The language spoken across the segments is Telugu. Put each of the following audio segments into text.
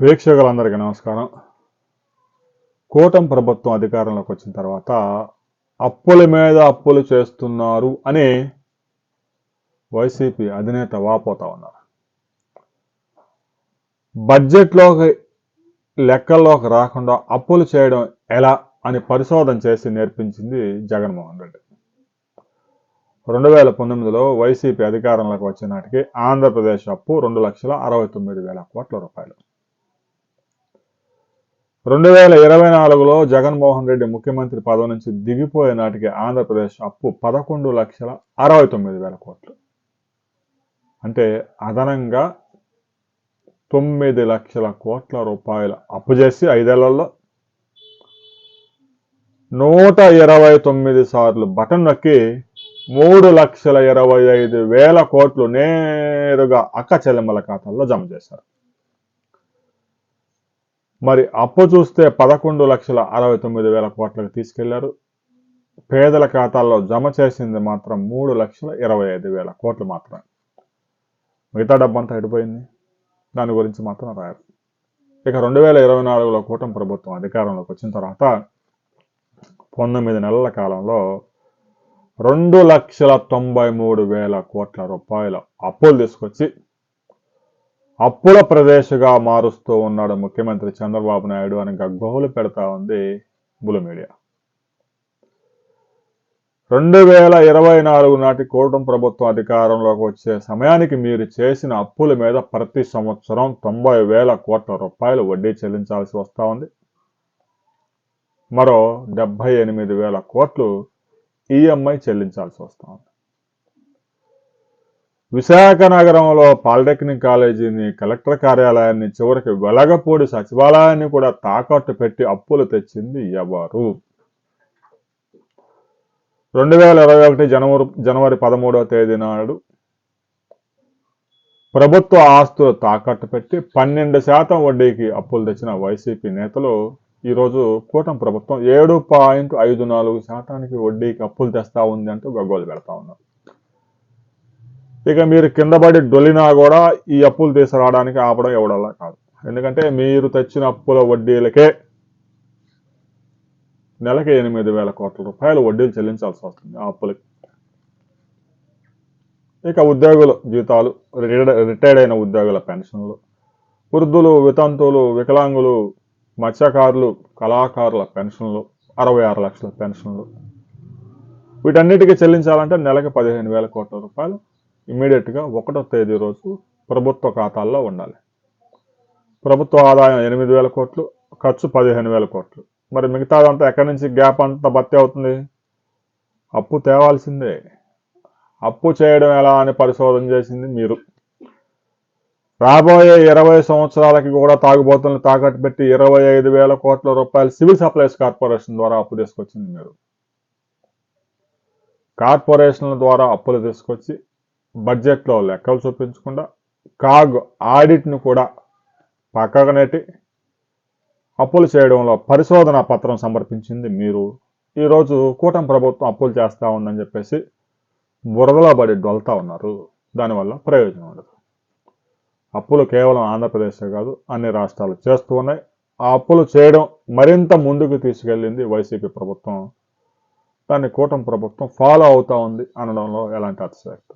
వీక్షకులందరికీ నమస్కారం. కూటమి ప్రభుత్వం అధికారంలోకి వచ్చిన తర్వాత అప్పుల మీద అప్పులు చేస్తున్నారు అని వైసీపీ అధినేత వాపోతా ఉన్నారు. బడ్జెట్లోకి లెక్కల్లోకి రాకుండా అప్పులు చేయడం ఎలా అని పరిశోధన చేసి నేర్పించింది జగన్మోహన్ రెడ్డి. రెండు వేల పంతొమ్మిదిలో వైసీపీ అధికారంలోకి వచ్చిన నాటికి ఆంధ్రప్రదేశ్ అప్పు రెండు లక్షల అరవై తొమ్మిది వేల కోట్ల రూపాయలు. రెండు వేల ఇరవై నాలుగులో జగన్మోహన్ రెడ్డి ముఖ్యమంత్రి పదవి నుంచి దిగిపోయే నాటికి ఆంధ్రప్రదేశ్ అప్పు పదకొండు లక్షల అరవై తొమ్మిది వేల కోట్లు. అంటే అదనంగా తొమ్మిది లక్షల కోట్ల రూపాయలు అప్పు చేసి ఐదేళ్ళలో నూట ఇరవై తొమ్మిది సార్లు బటన్ నొక్కి మూడు లక్షల ఇరవై ఐదు వేల కోట్లు నేరుగా అక్క చెల్లెమ్మల ఖాతాల్లో జమ చేశారు. మరి అప్పు చూస్తే పదకొండు లక్షల అరవై తొమ్మిది వేల కోట్లకు తీసుకెళ్ళారు. పేదల ఖాతాల్లో జమ చేసింది మాత్రం మూడు లక్షల ఇరవై ఐదు వేల కోట్లు మాత్రమే. మిగతా డబ్బంతా ఎడిపోయింది. దాని గురించి మాత్రం రాయరు. ఇక రెండు వేల ఇరవై నాలుగులో కూటమి ప్రభుత్వం అధికారంలోకి వచ్చిన తర్వాత పంతొమ్మిది నెలల కాలంలో రెండు లక్షల తొంభై మూడు వేల కోట్ల రూపాయల అప్పులు తీసుకొచ్చి అప్పుల ప్రదేశగా మారుస్తూ ఉన్నాడు ముఖ్యమంత్రి చంద్రబాబు నాయుడు అని గగ్గోలు పెడతా ఉంది బుల మీడియా. రెండు వేల ఇరవై నాలుగు నాటి కూటమి ప్రభుత్వం అధికారంలోకి వచ్చే సమయానికి మీరు చేసిన అప్పుల మీద ప్రతి సంవత్సరం తొంభై వేల కోట్ల రూపాయలు వడ్డీ చెల్లించాల్సి వస్తూ ఉంది. మరో డెబ్బై ఎనిమిది వేల కోట్లు ఈఎంఐ చెల్లించాల్సి వస్తూ ఉంది. విశాఖ నగరంలో పాలిటెక్నిక్ కాలేజీని కలెక్టర్ కార్యాలయాన్ని చివరికి వెలగపూడి సచివాలయాన్ని కూడా తాకట్టు పెట్టి అప్పులు తెచ్చింది ఎవరు? రెండు వేల ఇరవై ఒకటి జనవరి జనవరి పదమూడవ తేదీ నాడు ప్రభుత్వ ఆస్తులు తాకట్టు పెట్టి పన్నెండు శాతం వడ్డీకి అప్పులు తెచ్చిన వైసీపీ నేతలు ఈరోజు కూటమి ప్రభుత్వం ఏడు పాయింట్ ఐదు నాలుగు శాతానికి వడ్డీకి అప్పులు తెస్తా ఉంది అంటూ గగ్గోలు పెడతా ఉన్నారు. ఇక మీరు కింద పడి డొల్లినా కూడా ఈ అప్పులు తీసుకురావడానికి ఆపడం ఎవడల్లా కాదు. ఎందుకంటే మీరు తెచ్చిన అప్పుల వడ్డీలకే నెలకి ఎనిమిది వేల కోట్ల రూపాయలు వడ్డీలు చెల్లించాల్సి వస్తుంది ఆ అప్పులకి. ఇక ఉద్యోగుల జీతాలు రిటైర్డ్ అయిన ఉద్యోగుల పెన్షన్లు వృద్ధులు వితంతువులు వికలాంగులు మత్స్యకారులు కళాకారుల పెన్షన్లు అరవై ఆరు లక్షల పెన్షన్లు. వీటన్నిటికీ చెల్లించాలంటే నెలకి పదిహేను వేల కోట్ల రూపాయలు ఇమీడియట్గా ఒకటో తేదీ రోజు ప్రభుత్వ ఖాతాల్లో ఉండాలి. ప్రభుత్వ ఆదాయం ఎనిమిది వేల కోట్లు ఖర్చు పదిహేను వేల కోట్లు. మరి మిగతాదంతా ఎక్కడి నుంచి గ్యాప్ అంతా భర్తీ అవుతుంది? అప్పు తేవాల్సిందే. అప్పు చేయడం ఎలా అని పరిశోధన చేసింది మీరు. రాబోయే ఇరవై సంవత్సరాలకి కూడా తాగుబోతులను తాకట్టు పెట్టి ఇరవై ఐదు వేల కోట్ల రూపాయలు సివిల్ సప్లైస్ కార్పొరేషన్ ద్వారా అప్పు తీసుకొచ్చింది మీరు. కార్పొరేషన్ల ద్వారా అప్పులు తీసుకొచ్చి బడ్జెట్లో లెక్కలు చూపించకుండా కాగ్ ఆడిట్ను కూడా పక్కగా నెట్టి అప్పులు చేయడంలో పరిశోధన పత్రం సమర్పించింది మీరు. ఈరోజు కూటమి ప్రభుత్వం అప్పులు చేస్తూ ఉందని చెప్పేసి బురదలో పడి డొల్తా ఉన్నారు. దానివల్ల ప్రయోజనం ఉండదు. అప్పులు కేవలం ఆంధ్రప్రదేశే కాదు అన్ని రాష్ట్రాలు చేస్తూ ఉన్నాయి. ఆ అప్పులు చేయడం మరింత ముందుకు తీసుకెళ్ళింది వైసీపీ ప్రభుత్వం. దాన్ని కూటమి ప్రభుత్వం ఫాలో అవుతూ ఉంది అనడంలో ఎలాంటి అతిశయక్తి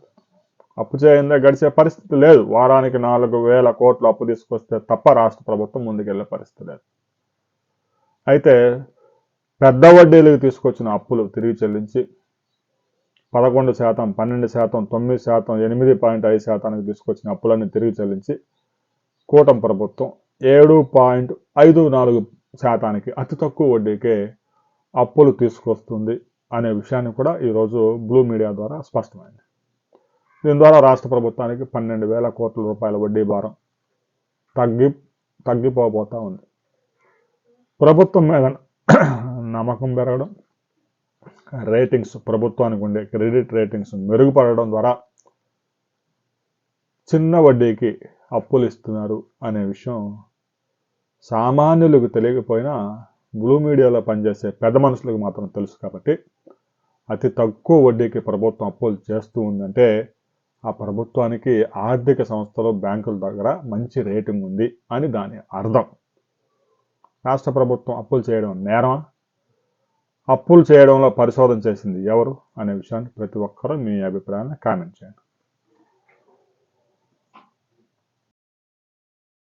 అప్పు చేయందే గడిచే పరిస్థితి లేదు. వారానికి నాలుగు వేల కోట్లు అప్పు తీసుకొస్తే తప్ప రాష్ట్ర ప్రభుత్వం ముందుకెళ్ళే పరిస్థితి లేదు. అయితే పెద్ద వడ్డీలకు తీసుకొచ్చిన అప్పులు తిరిగి చెల్లించి పదకొండు శాతం పన్నెండు శాతం తొమ్మిది శాతం ఎనిమిది పాయింట్ ఐదు శాతానికి తీసుకొచ్చిన అప్పులన్నీ తిరిగి చెల్లించి కూటమి ప్రభుత్వం ఏడు పాయింట్ ఐదు నాలుగు శాతానికి అతి తక్కువ వడ్డీకే అప్పులు తీసుకొస్తుంది అనే విషయాన్ని కూడా ఈరోజు బ్లూ మీడియా ద్వారా స్పష్టమైంది. దీని ద్వారా రాష్ట్ర ప్రభుత్వానికి పన్నెండు వేల కోట్ల రూపాయల వడ్డీ భారం తగ్గి తగ్గిపోబోతూ ఉంది. ప్రభుత్వం మీద నమ్మకం పెరగడం రేటింగ్స్ ప్రభుత్వానికి ఉండే క్రెడిట్ రేటింగ్స్ మెరుగుపడడం ద్వారా చిన్న వడ్డీకి అప్పులు ఇస్తున్నారు అనే విషయం సామాన్యులకు తెలియకపోయినా బ్లూ మీడియాలో పనిచేసే పెద్ద మనుషులకు మాత్రం తెలుసు కాబట్టి అతి తక్కువ వడ్డీకి ప్రభుత్వం అప్పులు చేస్తూ ఉందంటే ఆ ప్రభుత్వానికి ఆర్థిక సంస్థలు బ్యాంకుల దగ్గర మంచి రేటింగ్ ఉంది అని దాని అర్థం. రాష్ట్ర ప్రభుత్వం అప్పులు చేయడం నేరమా? అప్పులు చేయడంలో పరిశోధన చేసింది ఎవరు? అనే విషయాన్ని ప్రతి ఒక్కరూ మీ అభిప్రాయాన్ని కామెంట్ చేయండి.